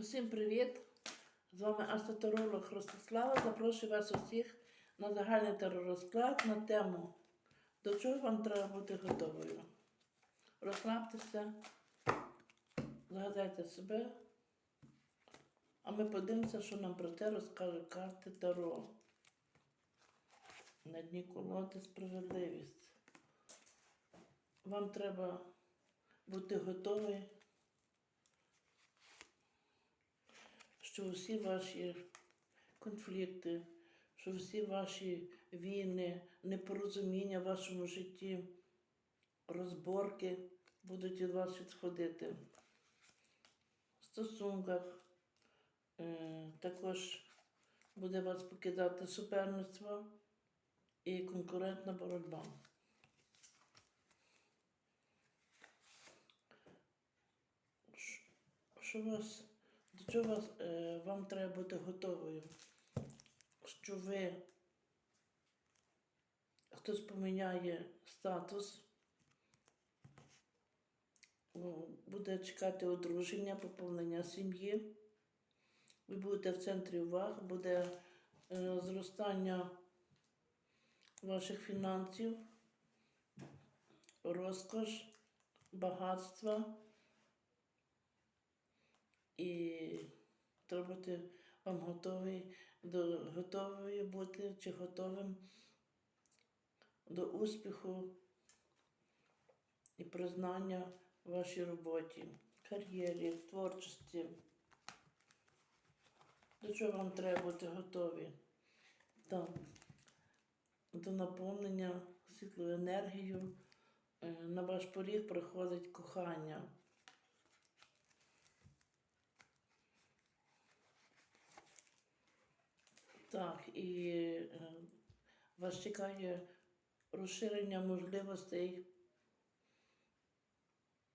Усім привіт! З вами астротеролог Ростислава. Запрошую вас усіх на загальний теророзклад на тему До чого вам треба бути готовою. Розслабтеся, згадайте себе, а ми подивимося, що нам про те розкаже карти Таро. На дні колоди справедливість. Вам треба бути готові що всі ваші конфлікти, що всі ваші війни, непорозуміння в вашому житті, розборки будуть від вас відходити. В стосунках е, також буде вас покидати суперництво і конкурентна боротьба. Що вас чого вас, е, вам треба бути готовою? Що ви хтось поміняє статус, буде чекати одруження, поповнення сім'ї. Ви будете в центрі уваги, буде е, зростання ваших фінансів, розкош, багатства. І треба бути вам готовий до готовий бути чи готовим до успіху і признання в вашій роботі, кар'єрі, творчості. До чого вам треба бути готові? Так. До наповнення світлою енергією. Е, На ваш поріг приходить кохання. Так, і е, вас чекає розширення можливостей,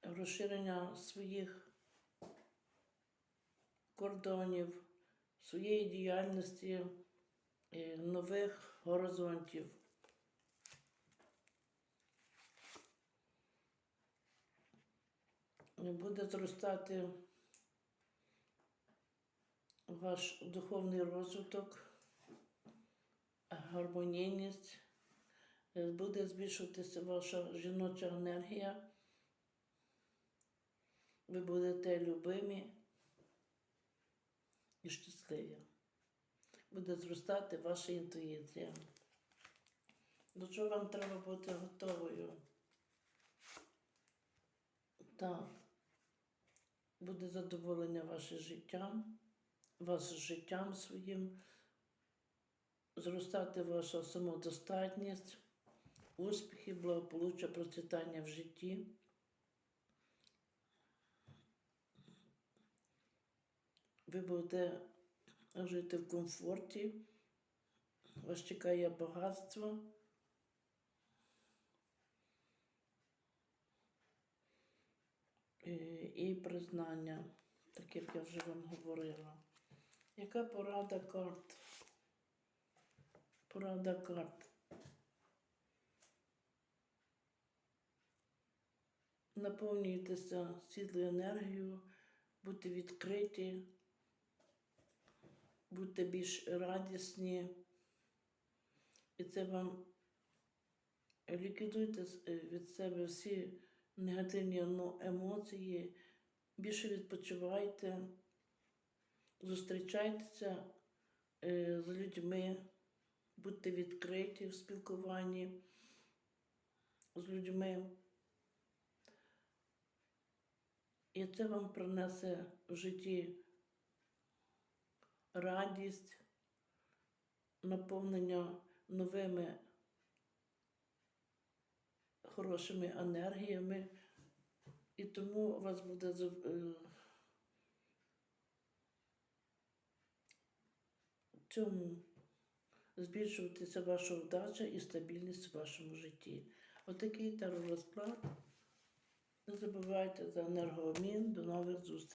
розширення своїх кордонів, своєї діяльності, е, нових горизонтів. Буде зростати ваш духовний розвиток гармонійність, е, буде збільшуватися ваша жіноча енергія. Ви будете любимі і щасливі. Буде зростати ваша інтуїція. До чого вам треба бути готовою? Так. Буде задоволення ваше життям, вас життям своїм зростати ваша самодостатність, успіхи, благополуччя, процвітання в житті. Ви будете жити в комфорті, вас чекає багатство. І, признання, так як я вже вам говорила. Яка порада карт? Порада карт. Наповнюйтеся світлою енергією, будьте відкриті, будьте більш радісні. І це вам ліквідуйте е, від себе всі негативні емоції, більше відпочивайте, зустрічайтеся е, з людьми будьте відкриті в спілкуванні з людьми. І це вам принесе в житті радість, наповнення новими хорошими енергіями. І тому у вас буде е, цьому збільшуватися ваша вдача і стабільність в вашому житті. Отакий теророзклад. Не забувайте за енергообмін. До нових зустрічей.